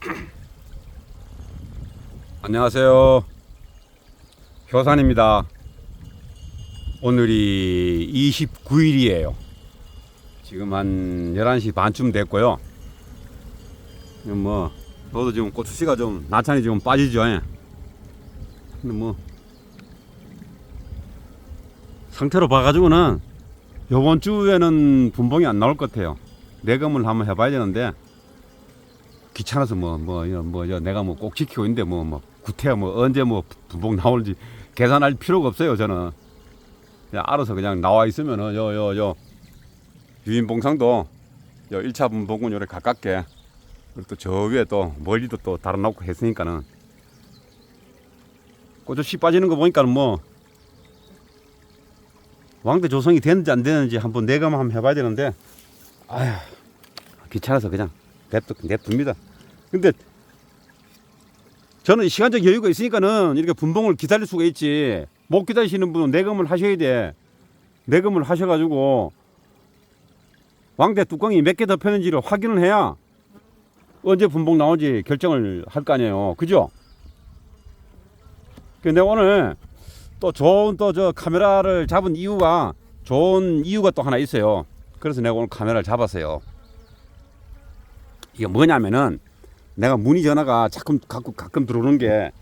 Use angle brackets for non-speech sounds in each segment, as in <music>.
<clears throat> 안녕하세요. 효산입니다. 오늘이 29일이에요. 지금 한 11시 반쯤 됐고요. 지금 뭐, 저도 지금 고추씨가 좀, 나찬이 좀 빠지죠. 예. 근데 뭐, 상태로 봐가지고는 요번 주에는 분봉이 안 나올 것 같아요. 내검을 한번 해봐야 되는데, 귀찮아서 뭐, 뭐, 뭐, 저 내가 뭐 꼭 지키고 있는데 뭐, 뭐, 구태야 뭐, 언제 뭐 분봉 나올지 계산할 필요가 없어요, 저는. 그냥 알아서 그냥 나와 있으면은, 요, 요, 요, 유인봉상도, 요 1차 분봉은 요래 가깝게, 그리고 또 저 위에 또 멀리도 또 달아놓고 했으니까는, 꼬저 씨 빠지는 거 보니까는 뭐, 왕대 조성이 되는지 안 되는지 한번 내가 한번 해봐야 되는데, 아휴, 귀찮아서 그냥 냅두, 냅둡니다. 근데 저는 시간적 여유가 있으니까는 이렇게 분봉을 기다릴 수가 있지. 못 기다리시는 분은 내금을 하셔야 돼. 내금을 하셔가지고 왕대 뚜껑이 몇 개 더 펴는지를 확인을 해야 언제 분봉 나오는지 결정을 할 거 아니에요. 그죠? 근데 오늘 또 좋은 또 저 카메라를 잡은 이유가 좋은 이유가 또 하나 있어요. 그래서 내가 오늘 카메라를 잡았어요. 이게 뭐냐면은 내가 문의 전화가 가끔 가끔 가끔 들어오는 게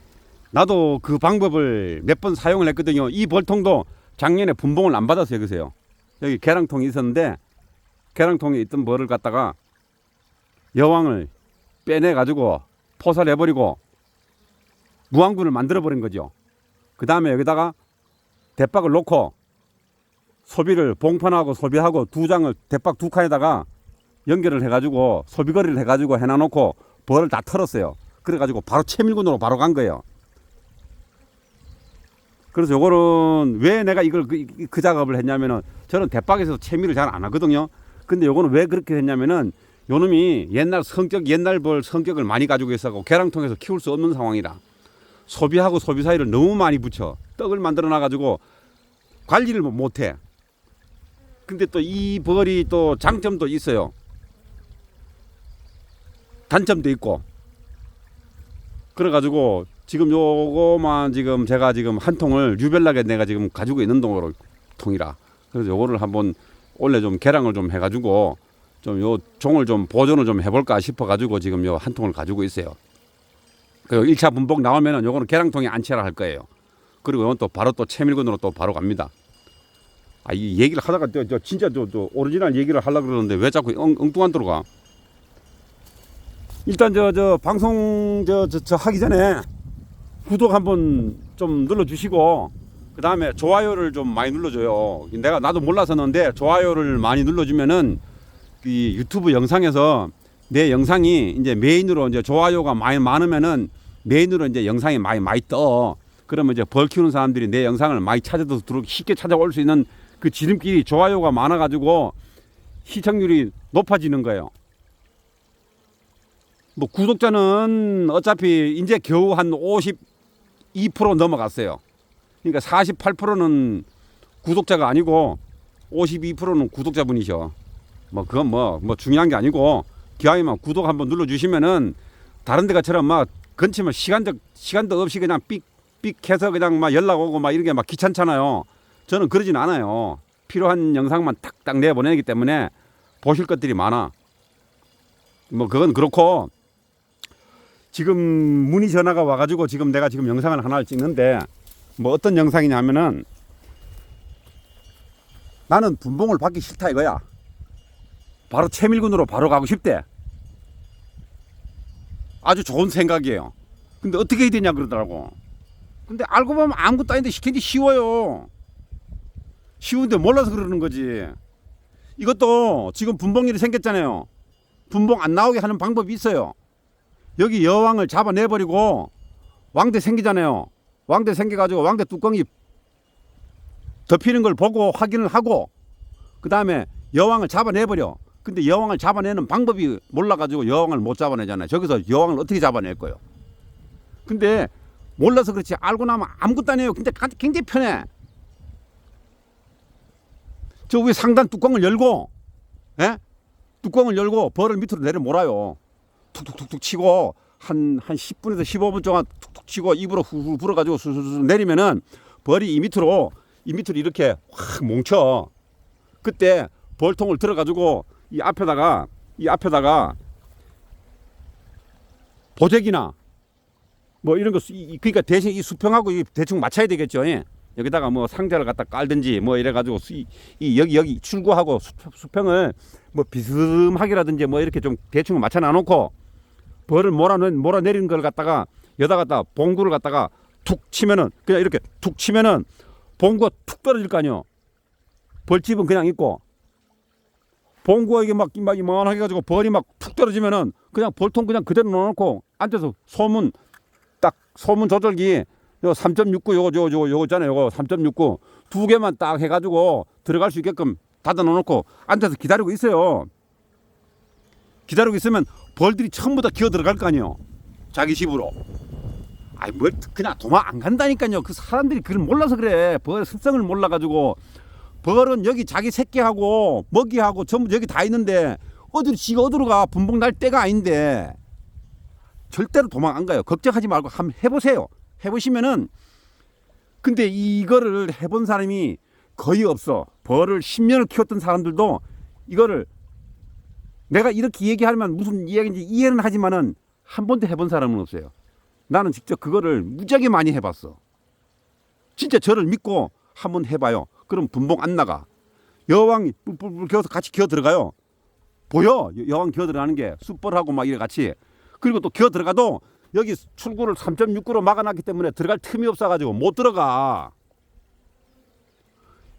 나도 그 방법을 몇 번 사용을 했거든요. 이 벌통도 작년에 분봉을 안 받았어요. 그세요. 여기 계량통이 있었는데 계량통에 있던 벌을 갖다가 여왕을 빼내 가지고 포살해 버리고 무항군을 만들어 버린 거죠. 그 다음에 여기다가 대박을 놓고 소비를 봉판하고 소비하고 두 장을 대박 두 칸에다가 연결을 해가지고 소비거리를 해가지고 해놔놓고 벌을 다 털었어요. 그래가지고 바로 채밀군으로 바로 간 거예요. 그래서 요거는 왜 내가 이걸 그, 그 작업을 했냐면은 저는 대박에서 채밀을 잘안 하거든요. 근데 요거는 왜 그렇게 했냐면은 요놈이 옛날 성격 옛날 벌 성격을 많이 가지고 있어고 계량통에서 키울 수 없는 상황이라 소비하고 소비 사이를 너무 많이 붙여 떡을 만들어 놔 가지고 관리를 못해. 근데 또 이 벌이 또 장점도 있어요. 단점도 있고 그래가지고 지금 요거만 지금 제가 지금 한 통을 유별나게 내가 지금 가지고 있는 동으로 통이라 그래서 요거를 한번 원래 좀 개량을 좀 해가지고 좀 요 종을 좀 보존을 좀 해볼까 싶어가지고 지금 요 한 통을 가지고 있어요. 그리고 1차 분복 나오면은 요거는 개량통에 안치라 할 거예요. 그리고 요건 또 바로 또 채밀근으로 또 바로 갑니다. 아, 이 얘기를 하다가 저, 저 진짜 저, 저 오리지널 얘기를 하려고 그러는데 왜 자꾸 엉, 엉뚱한 들어가? 일단 저 저 방송 저, 저, 저 하기 전에 구독 한번 좀 눌러주시고 그 다음에 좋아요를 좀 많이 눌러줘요. 내가 나도 몰라서는데 좋아요를 많이 눌러주면은 이 유튜브 영상에서 내 영상이 이제 메인으로 이제 좋아요가 많이 많으면은 메인으로 이제 영상이 많이 많이 떠. 그러면 이제 벌 키우는 사람들이 내 영상을 많이 찾아서 들어 쉽게 찾아올 수 있는 그 지름길이 좋아요가 많아가지고 시청률이 높아지는 거예요. 뭐 구독자는 어차피 이제 겨우 한 52% 넘어갔어요. 그러니까 48%는 구독자가 아니고 52%는 구독자분이셔. 뭐 그건 뭐뭐 중요한 게 아니고 기왕이면 구독 한번 눌러 주시면은 다른 데가처럼 막 근처면 시간적 시간도 없이 그냥 삑삑 해서 그냥 막 연락 오고 막 이런 게 막 귀찮잖아요. 저는 그러진 않아요. 필요한 영상만 딱딱 내보내기 때문에 보실 것들이 많아. 뭐 그건 그렇고 지금 문의 전화가 와가지고 지금 내가 지금 영상을 하나를 찍는데 뭐 어떤 영상이냐면은 나는 분봉을 받기 싫다 이거야. 바로 채밀군으로 바로 가고 싶대. 아주 좋은 생각이에요. 근데 어떻게 해야 되냐 그러더라고. 근데 알고 보면 아무것도 아닌데 시키기 쉬워요. 쉬운데 몰라서 그러는 거지. 이것도 지금 분봉일이 생겼잖아요. 분봉 안 나오게 하는 방법이 있어요. 여기 여왕을 잡아내버리고 왕대 생기잖아요. 왕대 생겨가지고 왕대 뚜껑이 덮이는 걸 보고 확인을 하고 그 다음에 여왕을 잡아내버려. 근데 여왕을 잡아내는 방법이 몰라가지고 여왕을 못 잡아내잖아요. 저기서 여왕을 어떻게 잡아낼 거예요? 근데 몰라서 그렇지 알고 나면 아무것도 아니에요. 근데 가- 굉장히 편해. 저 위에 상단 뚜껑을 열고, 예? 뚜껑을 열고 벌을 밑으로 내려 몰아요. 툭툭툭툭 치고 한, 한 10분에서 15분 동안 툭툭 치고 입으로 후후 불어가지고 수수수 내리면은 벌이 이 밑으로 이 밑으로 이렇게 확 뭉쳐. 그때 벌통을 들어가지고 이 앞에다가 이 앞에다가 보재기나 뭐 이런 거 그러니까 대신 이 수평하고 이 대충 맞춰야 되겠죠. 예. 여기다가 뭐 상자를 갖다 깔든지 뭐 이래가지고 수- 이, 이 여기 여기 출구하고 수, 수평을 뭐 비스듬하게라든지 뭐 이렇게 좀 대충 맞춰 놔 놓고 벌을 몰아내 몰아내리는 걸 갖다가 여다 갖다 봉구를 갖다가 툭 치면은 그냥 이렇게 툭 치면은 봉구가 툭 떨어질 거 아니요. 벌집은 그냥 있고 봉구가 이게 막, 막 이만하게 가지고 벌이 막 툭 떨어지면은 그냥 벌통 그냥 그대로 넣어놓고 앉아서 소문 딱 소문 조절기 요 3.69 요거 요거 요거 요거 있잖아요. 요거 3.69두 개만 딱 해가지고 들어갈 수 있게끔 닫아 놓고 앉아서 기다리고 있어요. 기다리고 있으면 벌들이 처음부 터 기어 들어갈 거 아니에요. 자기 집으로. 아이 뭘 그냥 도망 안 간다니까요. 그 사람들이 그걸 몰라서 그래. 벌 습성을 몰라 가지고 벌은 여기 자기 새끼하고 먹이하고 전부 여기 다 있는데 어디로 지가 어디로 가 분봉 날 때가 아닌데 절대로 도망 안 가요. 걱정하지 말고 한번 해보세요. 해보시면은 근데 이거를 해본 사람이 거의 없어. 벌을 10년을 키웠던 사람들도 이거를 내가 이렇게 얘기하면 무슨 이야기인지 이해는 하지만은 한 번도 해본 사람은 없어요. 나는 직접 그거를 무지하게 많이 해봤어. 진짜 저를 믿고 한 번 해봐요. 그럼 분봉 안 나가. 뿔뿔뿔 기어서 같이 기어 들어가요. 보여 여- 여왕 기어 들어가는 게 숯벌하고 막 이래 같이. 그리고 또 기어 들어가도 여기 출구를 3.69로 막아놨기 때문에 들어갈 틈이 없어가지고 못 들어가.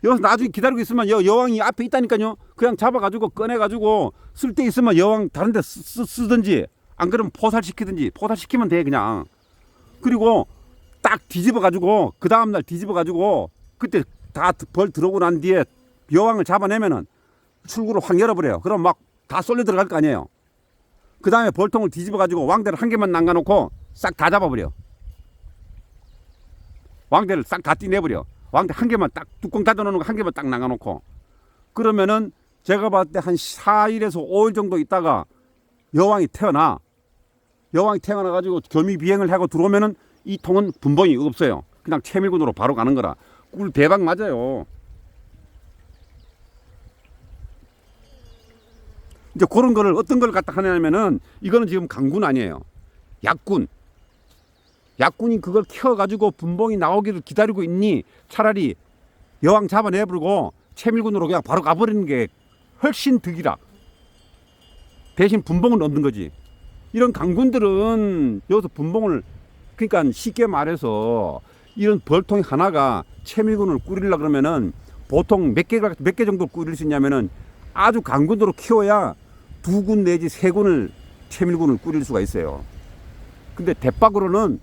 여기서 나중에 기다리고 있으면 여, 여왕이 앞에 있다니까요. 그냥 잡아가지고 꺼내가지고 쓸 때 있으면 여왕 다른 데 쓰, 쓰, 쓰든지 안 그러면 포살시키든지 포살시키면 돼 그냥. 그리고 딱 뒤집어가지고 그 다음날 뒤집어가지고 그때 다 벌 들어오고 난 뒤에 여왕을 잡아내면은 출구를 확 열어버려요. 그럼 막 다 쏠려 들어갈 거 아니에요. 그 다음에 벌통을 뒤집어가지고 왕대를 한 개만 남겨놓고 싹 다 잡아버려. 왕대를 싹 다 띠내버려. 왕대 한 개만 딱 뚜껑 닫아놓는 거 한 개만 딱 나가놓고 그러면은 제가 봤을 때 한 4일에서 5일 정도 있다가 여왕이 태어나 여왕이 태어나 가지고 교미 비행을 하고 들어오면은 이 통은 분봉이 없어요. 그냥 채밀군으로 바로 가는 거라. 꿀 대박 맞아요. 이제 그런 거를 어떤 걸 갖다 하냐면은 이거는 지금 강군 아니에요. 약군. 약군이 그걸 키워가지고 분봉이 나오기를 기다리고 있니 차라리 여왕 잡아내버리고 채밀군으로 그냥 바로 가버리는 게 훨씬 득이라. 대신 분봉은 얻는 거지. 이런 강군들은 여기서 분봉을 그러니까 쉽게 말해서 이런 벌통 하나가 채밀군을 꾸리려 그러면은 보통 몇 개가 몇 개 정도 꾸릴 수 있냐면은 아주 강군으로 키워야 두 군 내지 세 군을 채밀군을 꾸릴 수가 있어요. 근데 대박으로는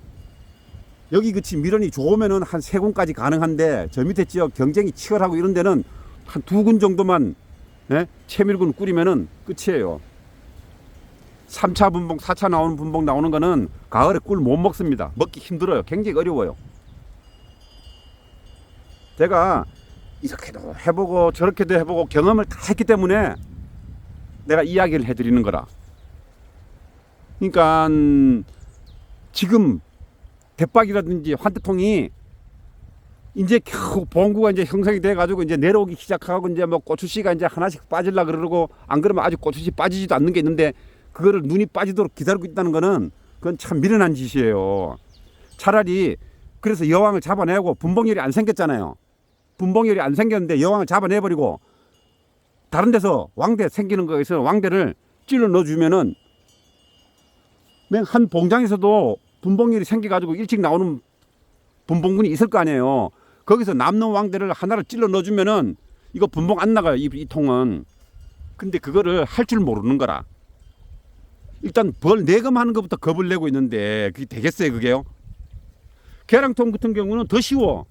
여기 그치 미련이 좋으면은 한 세 군까지 가능한데 저 밑에 지역 경쟁이 치열하고 이런 데는 한 두 군 정도만 예? 채밀군 꾸리면은 끝이에요. 3차 분봉, 4차 나오는 분봉 나오는 거는 가을에 꿀 못 먹습니다. 먹기 힘들어요. 굉장히 어려워요. 제가 이렇게도 해보고 저렇게도 해보고 경험을 다 했기 때문에 내가 이야기를 해드리는 거라. 그러니까 지금 대박이라든지 환태통이 이제 겨우 봉구가 이제 형성이 돼 가지고 이제 내려오기 시작하고 이제 뭐 고추씨가 이제 하나씩 빠질라 그러고 안 그러면 아직 고추씨 빠지지도 않는 게 있는데 그거를 눈이 빠지도록 기다리고 있다는 거는 그건 참 미련한 짓이에요. 차라리 그래서 여왕을 잡아내고 분봉열이 안 생겼잖아요. 분봉열이 안 생겼는데 여왕을 잡아내버리고 다른 데서 왕대 생기는 거에서 왕대를 찔러 넣어주면은 맨 한 봉장에서도 분봉열이 생겨가지고 일찍 나오는 분봉군이 있을 거 아니에요. 거기서 남는 왕대를 하나를 찔러 넣어주면은 이거 분봉 안 나가요. 이, 이 통은. 근데 그거를 할 줄 모르는 거라. 일단 벌 내금하는 것부터 겁을 내고 있는데 그게 되겠어요, 그게요? 계량통 같은 경우는 더 쉬워.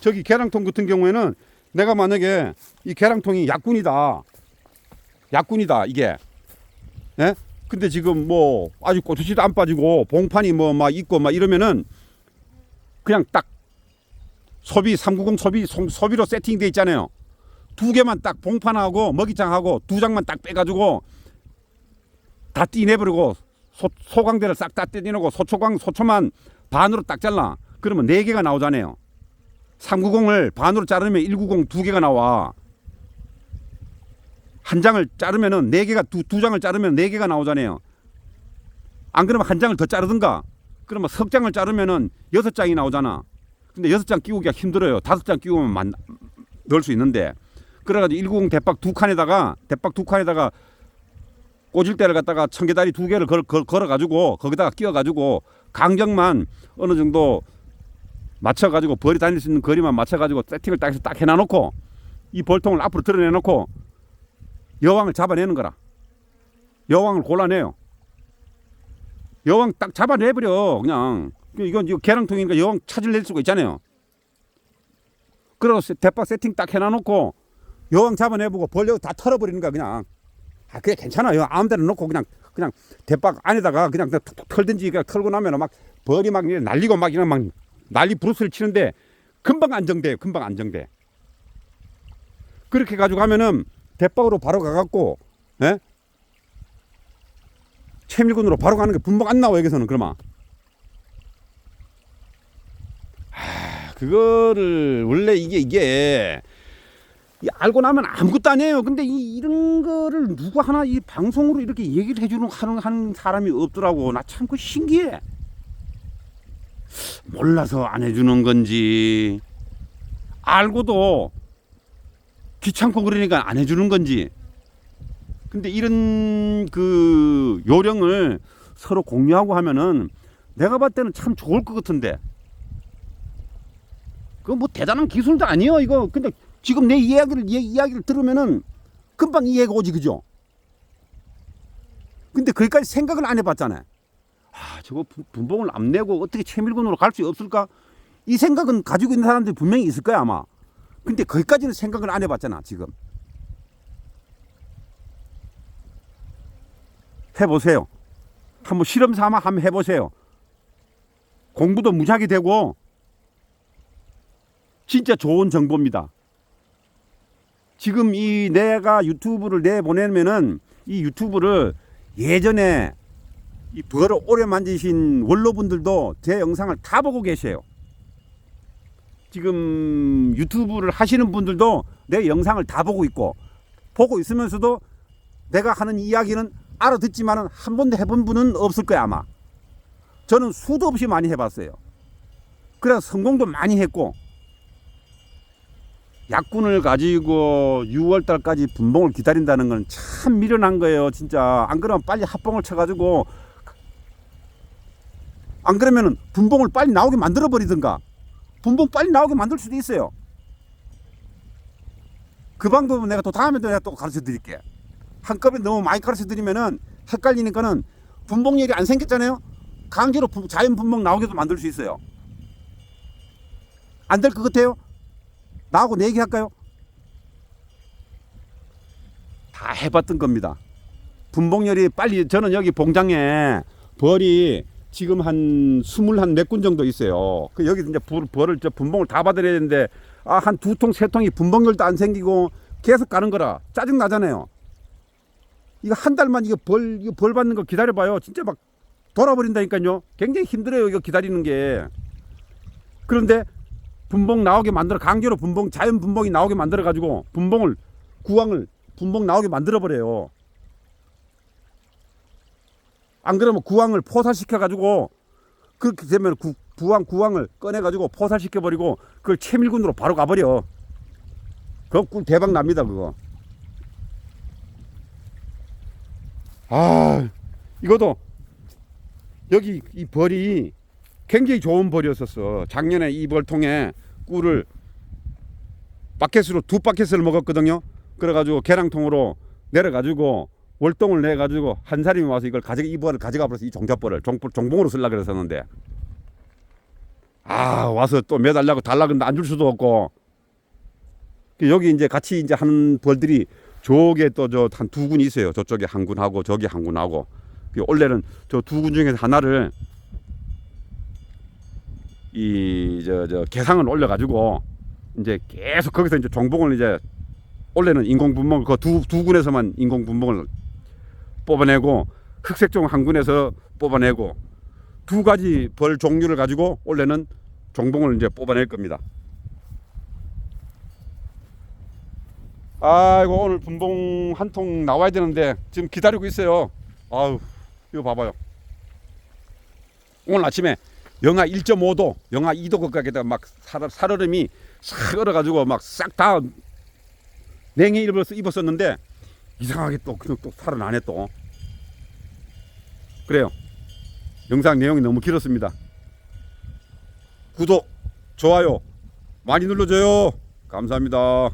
저기 계량통 같은 경우에는 내가 만약에 이 계량통이 약군이다. 약군이다, 이게. 예? 근데 지금 뭐 아직 고추씨도 안 빠지고 봉판이 뭐 막 있고 막 이러면은 그냥 딱 소비 390 소비 소- 소비로 세팅돼 있잖아요. 두 개만 딱 봉판하고 먹이장하고 두 장만 딱 빼가지고 다 띠내버리고 소, 소광대를 싹 다 떼내고 소초광 소초만 반으로 딱 잘라. 그러면 네 개가 나오잖아요. 390을 반으로 자르면 190 두 개가 나와 한 장을 자르면은 네 개가 두, 두 장을 자르면 네 개가 나오잖아요. 안 그러면 한 장을 더 자르든가. 그러면 석 장을 자르면은 여섯 장이 나오잖아. 근데 여섯 장 끼우기가 힘들어요. 다섯 장 끼우면 만, 넣을 수 있는데. 그래가지고 190 대박 두 칸에다가 대박 두 칸에다가 꽂을 때를 갖다가 청개다리 두 개를 걸, 걸, 걸어가지고 거기다가 끼워가지고 간격만 어느 정도 맞춰가지고 벌이 다닐 수 있는 거리만 맞춰가지고 세팅을 딱 해서 딱 해놔놓고 이 벌통을 앞으로 드러내놓고 여왕을 잡아내는 거라. 여왕을 골라내요. 여왕 딱 잡아내버려 그냥 이건 이거 계량통이니까 여왕 찾을낼 수가 있잖아요. 그러고 세- 대박 세팅 딱 해놔놓고 여왕 잡아내보고 벌 여기 다 털어버리는 거야 그냥. 아 그게 괜찮아요. 아무 데나 놓고 그냥 그냥 대박 안에다가 그냥 툭툭 털든지 그냥 털고 나면 막 벌이 막 날리고 막 이런 막 난리 부르스를 치는데 금방 안정돼요. 금방 안정돼. 그렇게 가지고 하면은 대박으로 바로 가갖고 예? 채밀군으로 바로 가는 게 분명 안 나와 여기서는 그러면. 아 그거를 원래 이게 이게 이 알고 나면 아무것도 아니에요. 근데 이, 이런 거를 누구 하나 이 방송으로 이렇게 얘기를 해주는 하는, 하는 사람이 없더라고. 나 참 그 신기해. 몰라서 안 해주는 건지 알고도 귀찮고 그러니까 안 해주는 건지. 근데 이런 그 요령을 서로 공유하고 하면은 내가 봤을 때는 참 좋을 것 같은데. 그 뭐 대단한 기술도 아니에요 이거. 근데 지금 내 이야기를 이 이야기를 들으면은 금방 이해가 오지 그죠? 근데 거기까지 생각을 안 해봤잖아요. 아 저거 분- 분봉을 안 내고 어떻게 채밀군으로 갈 수 없을까? 이 생각은 가지고 있는 사람들이 분명히 있을 거야 아마. 근데 거기까지는 생각을 안 해봤잖아 지금. 해보세요. 한번 실험 삼아 한번 해보세요. 공부도 무지하게 되고 진짜 좋은 정보입니다. 지금 이 내가 유튜브를 내보내면은 이 유튜브를 예전에 이 벌을 오래 만지신 원로분들도 제 영상을 다 보고 계세요. 지금 유튜브를 하시는 분들도 내 영상을 다 보고 있고 보고 있으면서도 내가 하는 이야기는 알아듣지만은 한 번도 해본 분은 없을 거야 아마. 저는 수도 없이 많이 해봤어요. 그래서 성공도 많이 했고 약군을 가지고 6월 달까지 분봉을 기다린다는 건 참 미련한 거예요, 진짜. 안 그러면 빨리 합봉을 쳐가지고 안 그러면은 분봉을 빨리 나오게 만들어 버리든가 분봉 빨리 나오게 만들 수도 있어요. 그 방법은 내가 또 다음에 또 내가 또 가르쳐 드릴게. 한꺼번에 너무 많이 가르쳐 드리면은 헷갈리니까는 분봉열이 안 생겼잖아요. 강제로 분- 자연 분봉 나오게도 만들 수 있어요. 안 될 것 같아요? 나하고 내 얘기 할까요? 다 해봤던 겁니다. 분봉열이 빨리 저는 여기 봉장에 벌이 지금 한 스물 한 몇 군 정도 있어요. 그 여기 이제 불, 벌을 저 분봉을 다 받아야 되는데 아 한 두 통 세 통이 분봉열도 안 생기고 계속 가는 거라 짜증 나잖아요. 이거 한 달만 이거 벌 이거 벌 받는 거 기다려봐요. 진짜 막 돌아버린다니까요. 굉장히 힘들어요 이거 기다리는 게. 그런데 분봉 나오게 만들어 강제로 분봉 자연 분봉이 나오게 만들어 가지고 분봉을 구황을 분봉 나오게 만들어 버려요. 안 그러면 구황을 포살시켜 가지고 그렇게 되면 구, 부황 구황을 꺼내 가지고 포살시켜 버리고 그걸 채밀군으로 바로 가버려. 그거 꿀 대박 납니다 그거. 아 이것도 여기 이 벌이 굉장히 좋은 벌이었었어. 작년에 이 벌통에 꿀을 바켓으로 두 바켓을 먹었거든요. 그래가지고 계량통으로 내려가지고 월동을 내 가지고 한 사람이 와서 이걸 가져 이 벌을 가져가 버려서 이 종잣벌을 종, 종봉으로 쓰려 그랬었는데. 아 와서 또 매달라고 달라 근데 안 줄 수도 없고. 여기 이제 같이 이제 하는 벌들이 저게 또 저 한 두 군이 있어요. 저쪽에 한 군하고 저기 한 군하고. 그 원래는 저 두 군 중에서 하나를 이저저 개상을 올려 가지고 이제 계속 거기서 이제 종봉을 이제 원래는 인공 분봉 그 두 두 군에서만 인공 분봉을 뽑아내고 흑색종 한 군에서 뽑아내고 두 가지 벌 종류를 가지고 원래는 종봉을 이제 뽑아낼 겁니다. 아이고 오늘 분봉 한 통 나와야 되는데 지금 기다리고 있어요. 아유 이거 봐봐요. 오늘 아침에 영하 1.5도, 영하 2도 가까이다 막 살, 살얼음이 싹 얼어가지고 막 싹 다 냉해 입었, 입었었는데 이상하게 또, 또, 또 살아나네 또. 그래요. 영상 내용이 너무 길었습니다. 구독, 좋아요 많이 눌러줘요. 감사합니다.